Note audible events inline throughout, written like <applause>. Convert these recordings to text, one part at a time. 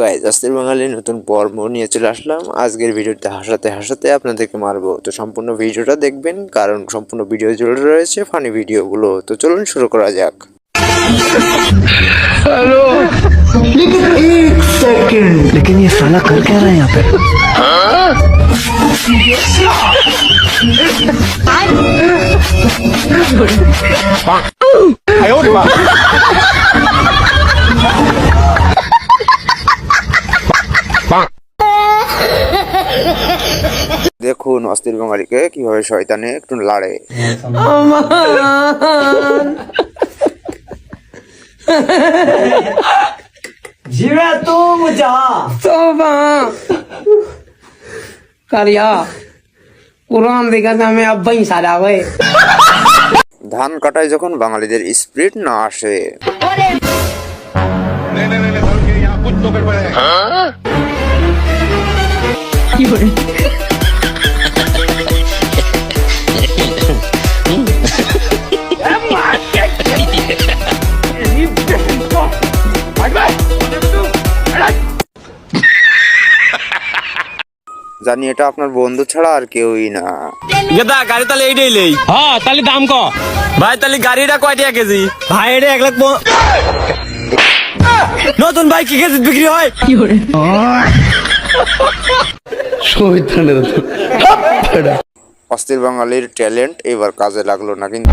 Guys আস্তির বাঙালি নতুন পর্ব নিয়ে চলে আসলাম। আজকের ভিডিওতে হাসাতে হাসাতে আপনাদেরকে মারবো। তো সম্পূর্ণ ভিডিওটা দেখবেন, কারণ সম্পূর্ণ ভিডিও জুড়ে রয়েছে ফানি ভিডিওগুলো তো চলুন শুরু করা যাক। लेकिन ये साला कर क्या रहा है यहाँ पे দেখুন অস্থির বাঙালিকে কিভাবে শয়তানে একটু লাড়ে কারিয়া দেখা তো আমি আব্বাই সারা ধান কাটায় যখন বাঙালিদের স্প্রিট না আসে। কি করে জানি এটা আপনার বন্ধু ছাড়া আর কেউই না। গেদা গাড়ি তাহলে এইটাই লেই। হ্যাঁ তাহলে দাম ক। ভাই তাহলে গাড়িটা কয় টাকা কেজি? ভাই এটা এক লাখ নতুন ভাই কি কেজি বিক্রি হয়? কি করে অস্থির বাঙালির ট্যালেন্ট এবার কাজে লাগল না কিন্তু।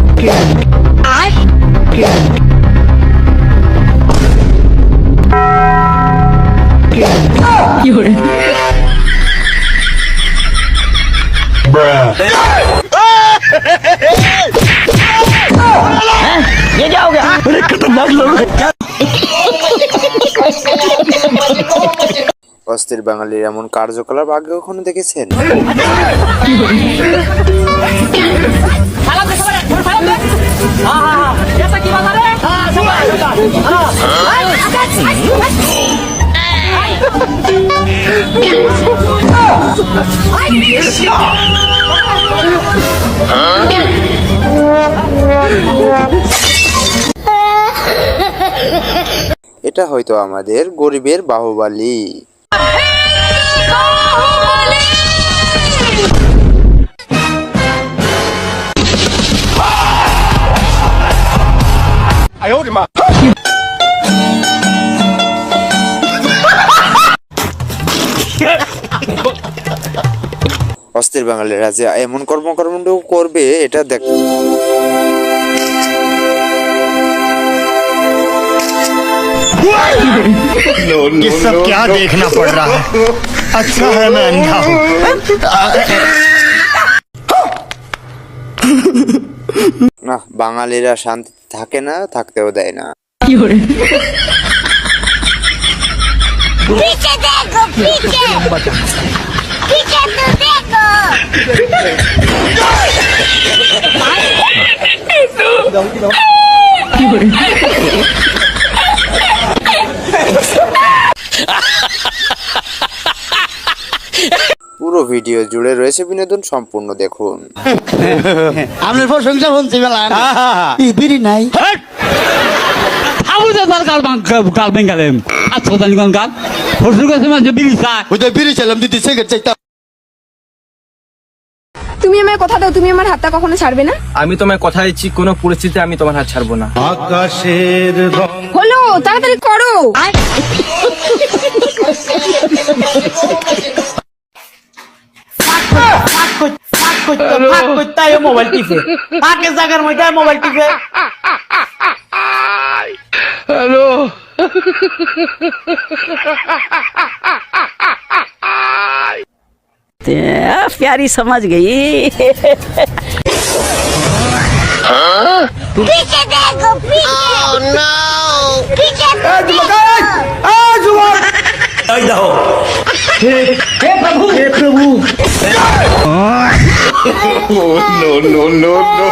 অস্থির বাঙালির এমন কার্যকলাপ আগে কখনো দেখেছেন? <laughs> এটা হয়তো আমাদের গরিবের বাহুবালী। বাঙালিরা যে এমন কর্মকর্মণ্ড করবে এটা দেখ ये सब क्या देखना पड़ रहा है अच्छा है मैं अंधा हूँ না বাঙালিরা শান্তি থাকে না থাকতেও দেয় না पीछे देखो पीछे पीछे तो देखो পুরো ভিডিও জুড়ে রয়েছে বিনোদন সম্পূর্ণ দেখুন। আপনার প্রশংসা শুনছি বেলা। বিড়ি নাই। আবু যে তার কাল কাল বেঙ্গালেম। আর কাল কাছে মাঝে বিড়ি চা ওই তো বিড়ি ছিলাম দিদি সিগারেট চাইতাম তুমি আমায় কথা দাও তুমি আমার হাতটা কখনো ছাড়বে না? আমি তোমায় কথা দিচ্ছি কোনো পরিস্থিতিতে আমি তোমার হাত ছাড়বো না। আকাশের হলো তাড়াতাড়ি করো। মোবাইল টিপে ফাঁকে জায়গার মধ্যে মোবাইল টিপে करते हैं प्यारी समझ गई। हाँ? पीछे देखो, पीछे। oh, हे। प्रभु। हे प्रभु। No no no no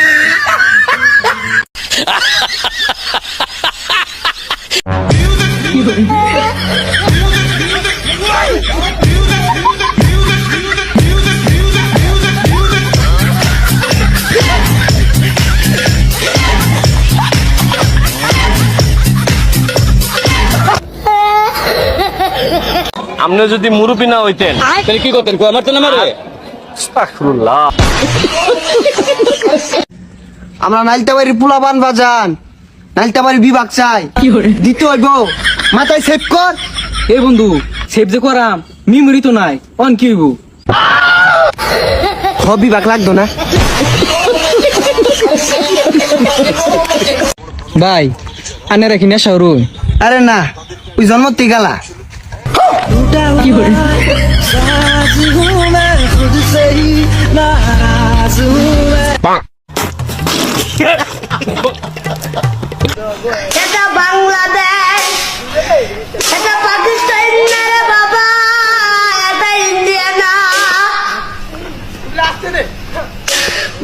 আপনি যদি মুরুবি না হইতেন তাহলে কি করতেন? আমার তো না মারে আস্তাগফিরুল্লাহ। আমরা নাইলতাবাড়ির পোলাবান বাজান নাইলতাবাড়ি বিভাগ চাই। দিতে হইব। মাথায় সেভ কর। এ বন্ধু সেভ যে করাম মিমরি তো নাই অন কি হইব? হ বিভাগ লাগতো না। ভাই আনে রাখি না শাহরুখ আরে না ওই জন্মতে গেলা। এটা বাংলাদেশ, এটা পাকিস্তান না ইন্ডিয়া না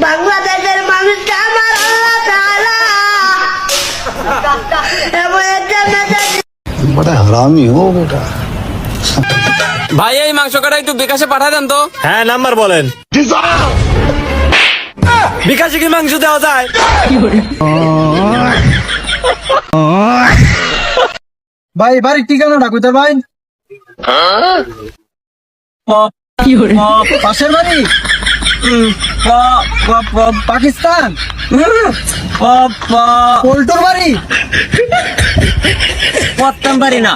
বাংলাদেশের মানুষটা আমার আল্লাহ তাআলা এবং এর জন্য ভাই এই মাংস কাটা একটু বিকাশে পাঠা দেন তো। হ্যাঁ নাম্বার বলেন। বিকাশে কি মাংস দেওয়া যায়? ভাই বাড়ির ঠিকানাটা কোথায় ভাই। পাশের বাড়ি? পাকিস্তান। পল্টুর বাড়ি? পত্তাম পারি না.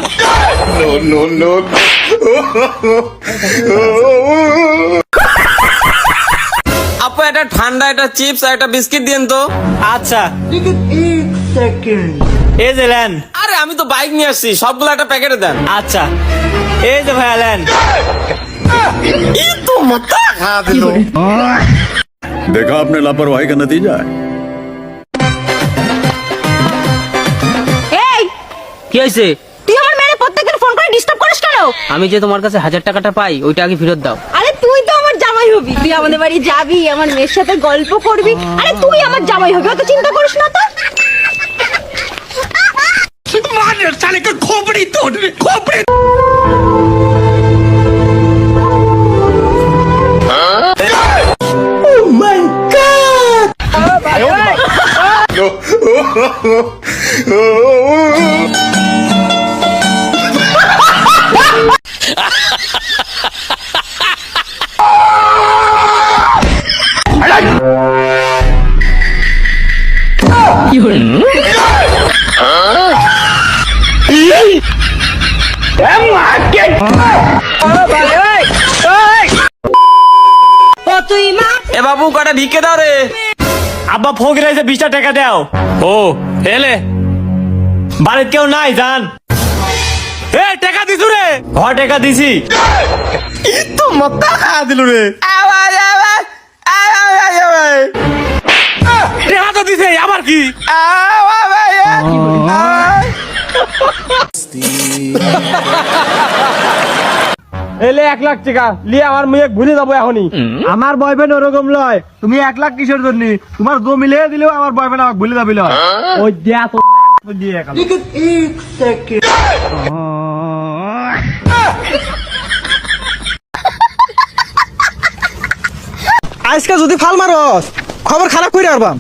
আপু একটা ঠান্ডা একটা চিপস আর একটা বিস্কিট দিন তো। আচ্ছা। এই যে লেন। আরে আমি তো বাইক নিয়ে আসছি সবগুলো একটা প্যাকেটে দেন। আচ্ছা। এই যে ভাইয়া লেন। देखा आपने लापरवाही का नतीजा है এই কি হয়েছে তুই আমার মেয়ে প্রত্যেকদিন ফোন করে ডিস্টার্ব করিস কেন আমি যে তোমার কাছে হাজার টাকাটা পাই ওইটা আগে ফেরত দাও আরে তুই তো আমার জামাই হবি তুই আমাদের বাড়ি যাবি আমার মেয়ের সাথে গল্প করবি আরে তুই আমার জামাই হবি অত চিন্তা করিস না তো ও তুই মা এ বাবু কটা ভিক্ষে দাও রে। আব্বা ফকির এসে বিশটা টাকা দাও। ও এলে? বাড়ির কেউ নাই জান। এ টাকা দিছু রে? ঘর টাকা দিছি। তো মত্তা খা দিলু রে। টাকা তো দিছে আবার কি? এলে এক লাখ টাকা। লিয়ে আমার মেয়ে ভুলে যাব এখনই। আমার বয়ফ্রেন্ড ওরকম লয়। তুমি এক লাখ কিসের জন্য? তোমার দু মিলে দিলেও আমার বয়ফ্রেন্ড আমাকে ভুলে যাবি লয়। ওই দেয়া তো দিয়ে আজকে যদি ফাল মারস খবর খারাপ করে আরবাম।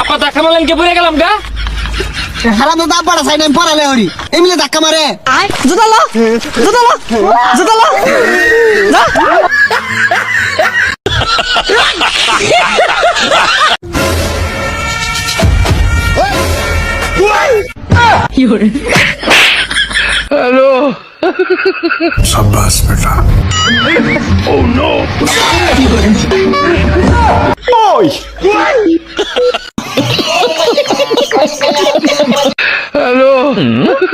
আপা দেখা মালেন কে? পড়ে গেলাম গা। হারাম দাদা পড়া সাইড আমি পড়ালে হরি। এমনি ধাক্কা মারে। জুতালো জুতালো জুতালো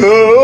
Oh. <laughs>